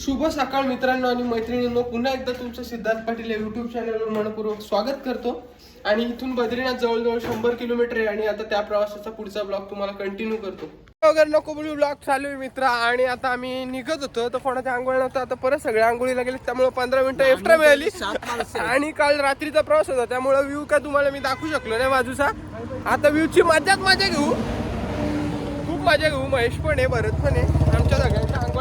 शुभ सकाळ मित्रांनो आणि मैत्रिणींनो. पुन्हा एकदा तुमचं सिद्धार्थ पाटील या युट्यूब चॅनलवर मनपूर्वक स्वागत करतो. आणि इथून बद्रीनाथ जवळजवळ शंभर किलोमीटर आहे आणि आता त्या प्रवासाचा पुढचा ब्लॉग तुम्हाला कंटिन्यू करतो. वगैरे नको बोलू ब्लॉग चालू आहे मित्रा. आणि आता आम्ही निघत होतो तर कोणाच्या आंघोळ नव्हतं आता परत सगळ्या आंघोळीला गेले त्यामुळे पंधरा मिनिटं एक्स्ट्रा मिळाली. आणि काल रात्रीचा प्रवास होता त्यामुळे व्ह्यू काय तुम्हाला मी दाखवू शकलो नाही बाजूचा. आता व्ह्यूची मजाच मजा घेऊ. खूप मजा घेऊ महेश पण आहे भरत पण आहे. आमच्या सगळ्यांच्या आंघोळ्या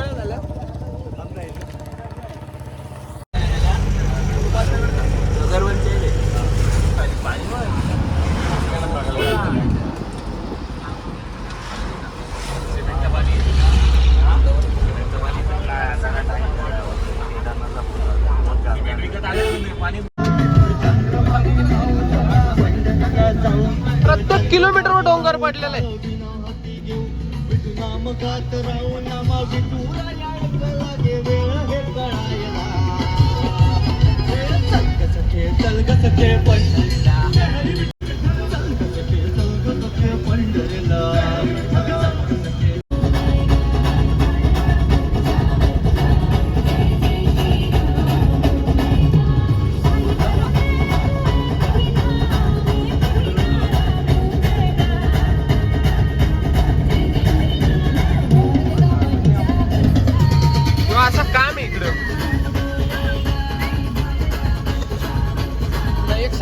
किंवा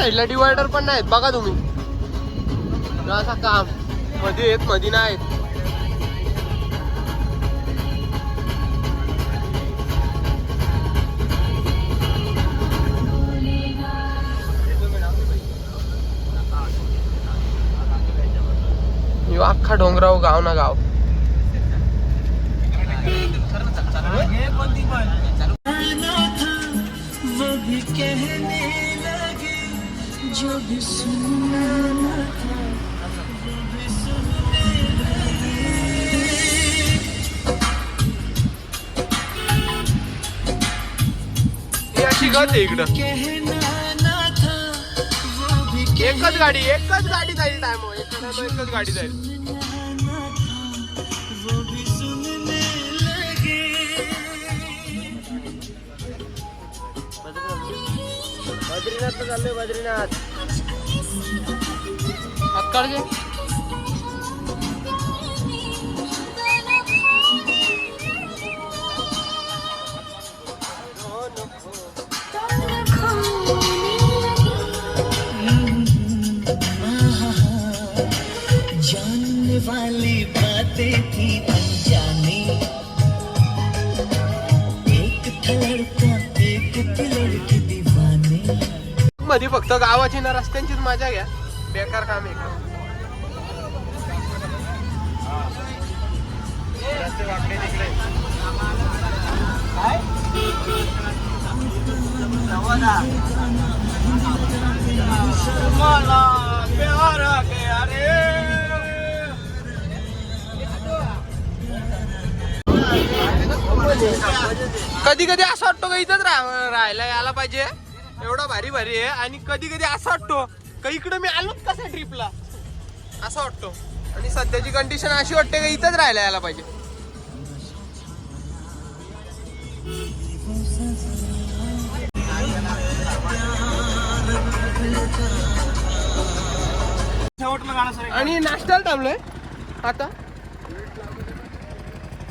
साईडला डिवायडर पण नाहीत बघा तुम्ही. असं काम. मध्ये आहेत मध्ये नाहीत. अख्खा डोंगराव गाव ना गाव. वो भी कहने लगे आहे इकडं. एकच गाडी एकच गाडी जाईल टाइम एकच गाडी जाईल. बद्रीनाथ चाललोय बद्रीनाथ. जानने वाली मध्ये फक्त गावाची ना रस्त्यांचीच मजा घ्या. बेकार काम आहे. का मला कधी कधी असं वाटतो का इथंच राह- राहायला यायला पाहिजे? एवढा भारी भारी आहे आणि कधी कधी असं वाटतो का इकडं मी आलोच कसा ट्रिपला असं वाटतो. आणि सध्याची कंडिशन अशी वाटते का इथंच राहायला यायला पाहिजे. आणि नाश्त्याला थांबलोय. आता.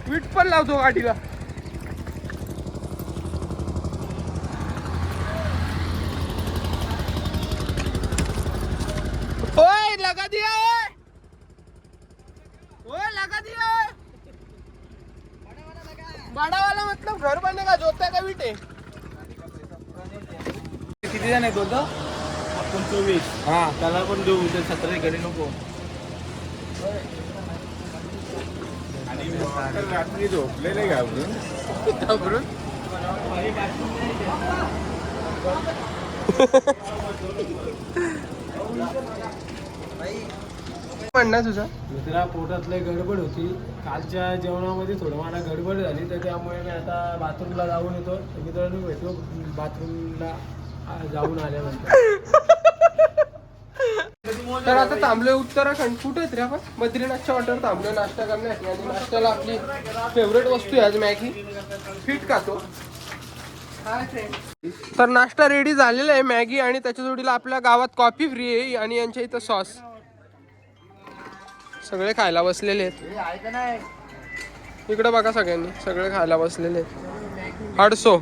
वीट पण लावतो गाडीला. बड़ा वाला मतलब घर बनेगा जोता का वीट? है किती जण आहेत होतं आपण चोवीस. हा. त्याला पण देऊ उद्या सतरा घरी नको. आणि रात्री झोपलेले घाबरून घाबरून? म्हणणं तुझं? मित्रा पोटातले गडबड होती. कालच्या जेवणामध्ये थोडं मला गडबड झाली तर त्यामुळे मी आता बाथरूमला जाऊन येतो. तर मित्रांनो भेटू बाथरूमला आ, जाऊन आल्यानंतर तर आता थांबलोय उत्तराखंड. कुठे आहेत रे आपण? बद्रीनाथच्या वाटेवर थांबलोय नाश्ता करण्यासाठी. आणि नाश्त्याला आपली फेवरेट वस्तू आहे आज मॅगी. फिट खातो तर नाश्ता रेडी झालेला आहे मॅगी आणि त्याच्या जोडीला आपल्या गावात कॉफी फ्री आहे आणि यांच्या इथं सॉस सगळे खायला बसलेले आहेत. इकडे बघा सगळ्यांनी सगळे खायला बसलेले आहेत. अडसो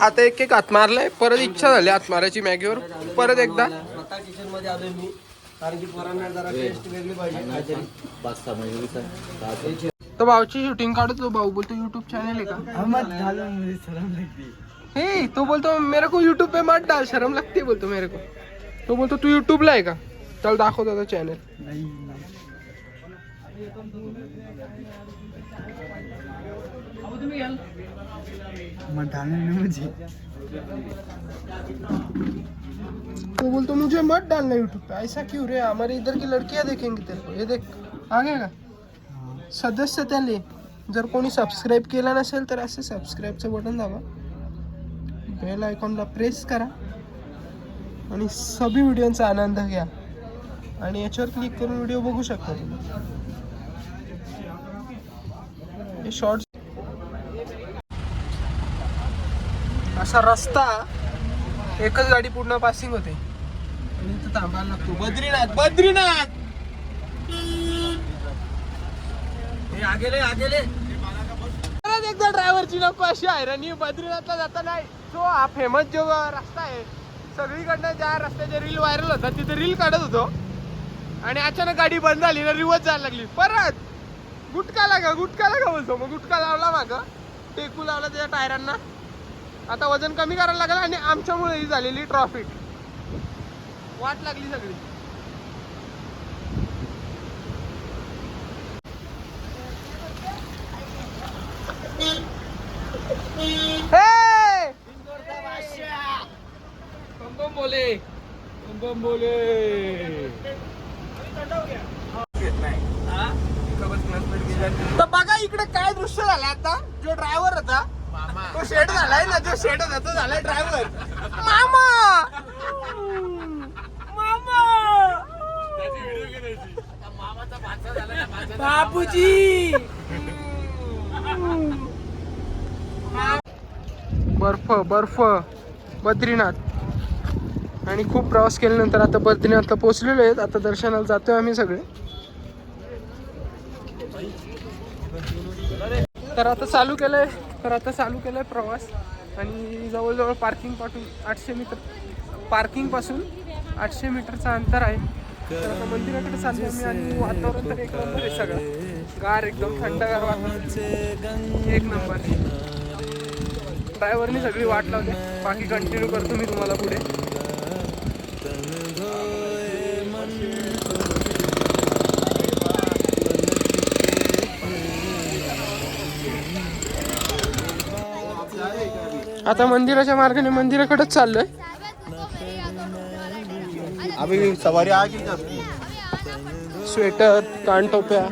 आता एक एक हात मारलाय. परत इच्छा झाली हात मारायची मॅगीवर. परत एकदा. स्वतः किचन मध्ये आलोय मी कारण की पोरांना जरा टेस्ट वेगळी पाहिजे. काहीतरी. तो भाऊची शूटिंग काढतो भाऊ बोलतो युट्यूब चॅनल आहे का? हे तो बोलतो मेरे को यूट्यूब पे मत डाल. शर्म लगती है बोलतो मेरे को. तो बोलतो तू यूट्यूबला आहे का? चल दाखव त्याचा चॅनल तो बोलतो मुझे मत डालना यूट्यूब पे। ऐसा क्यों रे? हमारे इधर की लड़कियां देखेंगी तेरे को। ये देख आ गया का सदस्य ले। जर कोणी सबस्क्राईब केला नसेल तर असे सबस्क्राईबचं बटन दाबा. बेल आयकॉनला प्रेस करा. आणि सभी व्हिडिओचा आनंद घ्या. आणि याच्यावर क्लिक करून व्हिडिओ बघू शकता तुम्ही. हे शॉर्ट्स असा रस्ता एकच गाडी पूर्ण पासिंग होते. आणि इथं थांबायला लागतो. बद्रीनाथ बद्रीनाथ! परत एकदा ड्रायव्हरची नको अशी हैराणी. बद्रीनाथला जाता नाही तो हा फेमस जो रस्ता आहे सगळीकडनं ज्या रस्त्याच्या रील व्हायरल होतात तिथे रील काढत होतो. आणि अचानक गाडी बंद झाली ना रिवर्स जायला लागली. परत! गुटका लागा गुटका लागा बोलतो मग गुटका लावला माग. टेकू लावला त्याच्या टायरांना आता वजन कमी करायला लागलं आणि आमच्यामुळे ही झालेली ट्रॉफिक वाट लागली सगळी. हे! बोले बोले तर बघा इकडे काय दृश्य झालं आता? जो ड्रायव्हर होता तो शेड झालाय ना जो शेड होता तो झालाय ड्रायव्हर मामा! मामा! बापूजी! बर्फ बर्फ. बद्रीनाथ. आणि खूप प्रवास केल्यानंतर आता बद्रीनाथला पोचलेलो आहेत. आता दर्शनाला जातोय आम्ही सगळे. तर आता चालू केलंय. तर आता चालू केलंय प्रवास. आणि जवळजवळ पार्किंग पाठून आठशे मीटर पार्किंगपासून आठशे मीटरचं अंतर आहे. तर आता मंदिराकडे चाललो मी आणि वातावरण तर एक नंबर आहे सगळं. गार एकदम थंडगार वातावरण. एक नंबर ड्रायव्हरनी सगळी वाट लावली. बाकी कंटिन्यू करतो मी तुम्हाला पुढे. आता मंदिराच्या मार्गाने मंदिराकडेच चाललोय. सवारी का स्वेटर कानटोप्या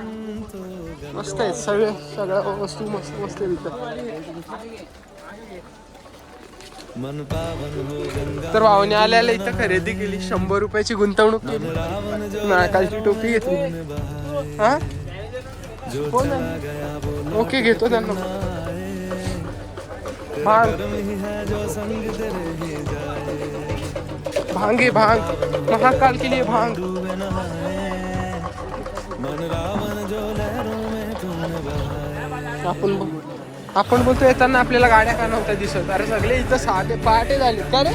मस्त आहेत सगळे सगळ्या वस्तू मस्त मस्त इथं. तर भावाने आल्याला इथं खरेदी केली शंभर रुपयाची गुंतवणूक केली. नाकालची टोपी घेतली. हा हो? ओके घेतो त्यांना. भाँग। भाँग भाँग। महाकाल के लिए भाँग। आपण आपण बोलतो येताना आपल्याला गाड्या का नव्हत्या दिसत? अरे सगळे इथं साधे पहाटे झाले. का रे?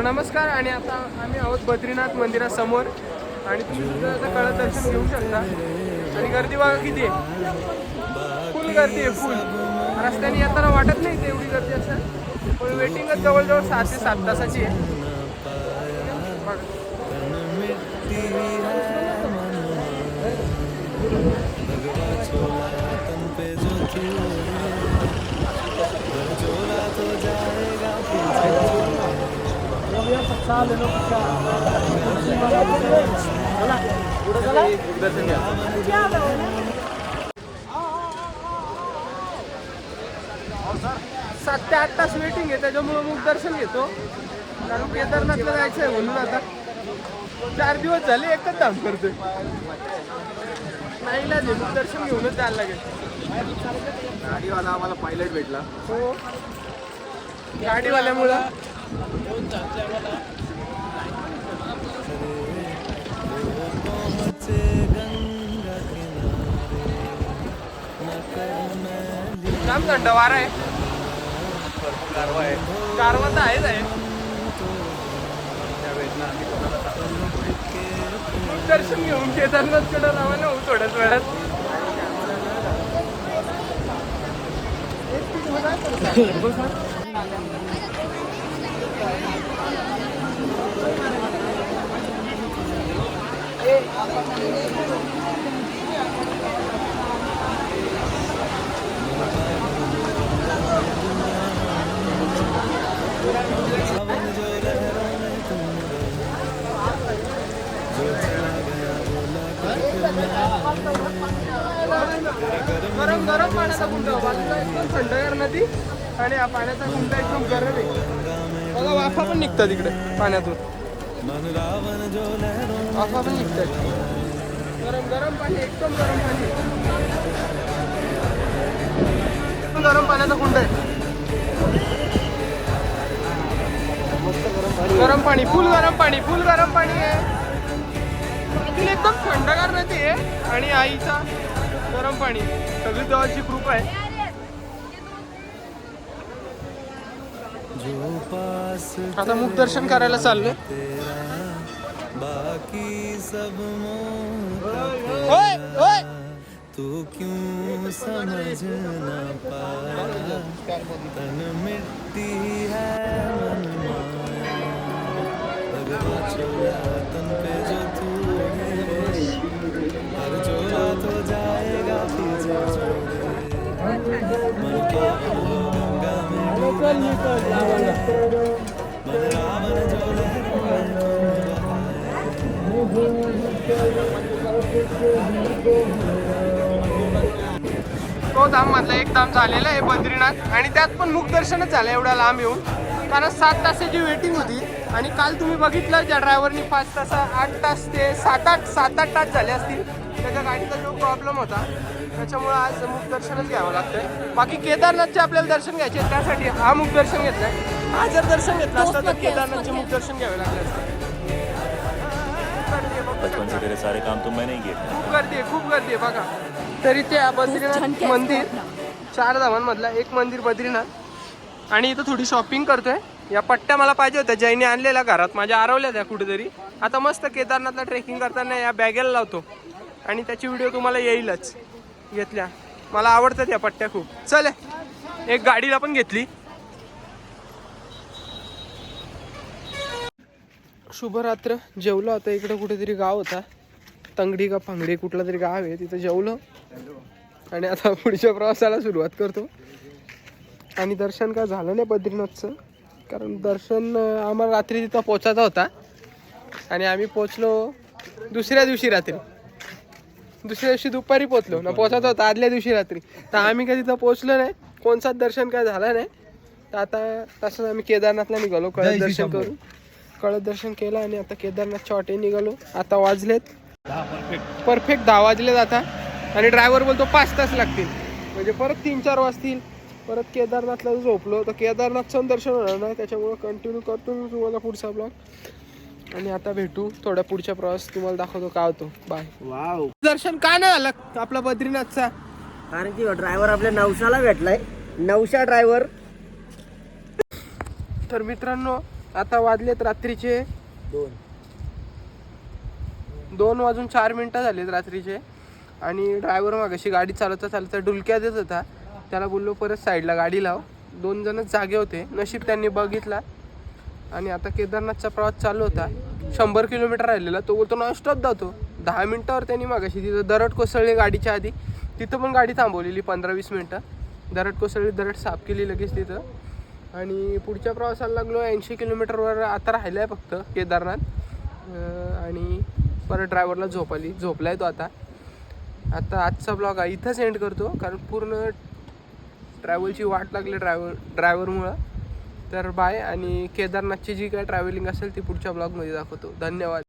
तर नमस्कार आणि आता आम्ही आहोत बद्रीनाथ मंदिरासमोर. आणि तुम्ही आता कळत दर्शन घेऊ शकता. आणि गर्दी बघा किती आहे. फुल गर्दी आहे फुल. रस्त्याने येताना वाटत नाही तेवढी गर्दी असं. पण वेटिंगच जवळजवळ सहा ते सात तासाची आहे. सात ते आठ तास वेटिंग आहे त्याच्यामुळे मग दर्शन घेतो. कारण केदारनाथला जायचं आहे म्हणून आता. चार दिवस झाले एकच धाम करतोय. नाही ना मग दर्शन घेऊनच जायला लागेल. गाडीवाला आम्हाला पायलट भेटला. हो. गाडीवाल्यामुळं. जाम थंड वारा आहे. गारवा तर आहेच आहे. दर्शन घेऊन केदारनाथकडे लावायला हो थोड्याच वेळात. आणि हा पाण्याचा एकदम गरम आहे. बघा वाफा पण निघतात तिकडे पाण्यातून. वाफा पण निघतात. गरम गरम पाणी एकदम गरम पाणी. गरम पाण्याचा कुंड आहे. गरम पाणी फुल गरम पाणी फुल गरम पाणी आहे. एकदम थंडगार नाही ते आणि आईचा गरम पाणी. सगळी जवळची ग्रुप आहे जो पास आता मुख दर्शन करायला चाललोय. बाकी सब तू क्यों समझ न पाया? तन मिट्टी है मन लगवा चोरा तन पे जो तू हर चोरा तो जाएगा छोड़े। मन पावन तो धाम मधला एक धाम झालेला आहे बद्रीनाथ आणि त्यात पण मुखदर्शनच झालं एवढ्या लांब येऊन. कारण सात तासाची वेटिंग होती आणि काल तुम्ही बघितलं ज्या ड्रायव्हरनी पाच तास आठ तास ते सात आठ सात आठ तास झाले असतील. त्याच्या गाडीचा जो प्रॉब्लेम होता त्याच्यामुळे आज मुख दर्शनच घ्यावं लागतंय. बाकी केदारनाथचे आपल्याला दर्शन घ्यायचे त्यासाठी हा मुख दर्शन घेतलाय. हा जर दर्शन घेतलं असतं तर केदारनाथचे मुख दर्शन घ्यावे लागले असते. बचपन से तेरे सारे काम तो मैंने ही किए। खूप गर्दी आहे खूप गर्दी आहे बघा. तरी ते बद्रीनाथ मंदिर चार धामांमधला एक मंदिर बद्रीनाथ. आणि इथं थोडी शॉपिंग करतोय. या पट्ट्या मला पाहिजे होत्या जैने आणलेल्या घरात. माझ्या आरवल्या त्या कुठेतरी. आता मस्त केदारनाथला ट्रेकिंग करताना या बॅगेला लावतो. आणि त्याची व्हिडिओ तुम्हाला येईलच. घेतल्या. मला आवडतात या पट्ट्या खूप. चल एक गाडीला पण घेतली. शुभरात्र. जेवलो आता इकडे कुठेतरी गाव होता. तंगडी का फांगडी कुठला तरी गाव आहे तिथं जेवलो. आणि आता पुढच्या प्रवासाला सुरुवात करतो. आणि दर्शन काय झालं नाही बद्रीनाथचं? कारण दर्शन आम्हाला रात्री तिथं पोचायचा होता. आणि आम्ही पोचलो दुसऱ्या दिवशी रात्री. दुसऱ्या दिवशी दुपारी पोचलो ना पोचायचा होता आदल्या दिवशी रात्री. तर आम्ही काय तिथं पोचलो नाही. कोणचाच दर्शन काय झालं नाही. तर आता तसंच आम्ही केदारनाथला निघालो. कळत दर्शन करून. कळत दर्शन केलं आणि आता केदारनाथच्या वाटे निघालो. आता वाजलेत. परफेक्ट दहा वाजलेत आता. आणि ड्रायव्हर बोलतो पाच तास लागतील. म्हणजे परत तीन चार वाजतील. परत केदारनाथला झोपलो तर केदारनाथचं दर्शन होणार नाही. त्याच्यामुळं कंटिन्यू करतो मी तुम्हाला पुढचा ब्लॉग आणि आता भेटू थोड्या पुढच्या प्रवास. तुम्हाला दाखवतो का होतो बाय वाव दर्शन का नाही झालं आपला बद्रीनाथचा. कारण की ड्रायव्हर आपल्या नवशाला भेटलाय. नवशा ड्रायव्हर तर मित्रांनो आता वाजलेत रात्रीचे. दोन. दोन वाजून चार मिनटं झालीत रात्रीचे. आणि ड्रायव्हर मागाशी गाडी चालवता चालवता डुलक्या देत होता. त्याला बोललो परत साईडला गाडी लाव. दोन जणच जागे होते. नशीब त्यांनी बघितला. आणि आता केदारनाथचा प्रवास चालू होता. शंभर किलोमीटर राहिलेला. तो बोलतो नॉनस्टॉप जातो दहा मिनटावर त्यांनी मागाशी तिथं दरड कोसळली गाडीच्या आधी. तिथं पण गाडी थांबवलेली पंधरा वीस मिनटं. दरड कोसळली दरड साफ केली लगेच तिथं. आणि पुढच्या प्रवासाला लागलो ऐंशी किलोमीटरवर आता राहिलं आहे फक्त केदारनाथ. आणि परत ड्रायव्हरला झोप आली झोपला आहे तो आता. आता आजचा ब्लॉग इथंच एंड करतो कारण पूर्ण ट्रॅव्हलची वाट लागली ड्रायव्हर ड्रायव्हरमुळं तर बाय आणि केदारनाथची जी काय ट्रॅव्हलिंग असेल ती पुढच्या ब्लॉगमध्ये दाखवतो. धन्यवाद.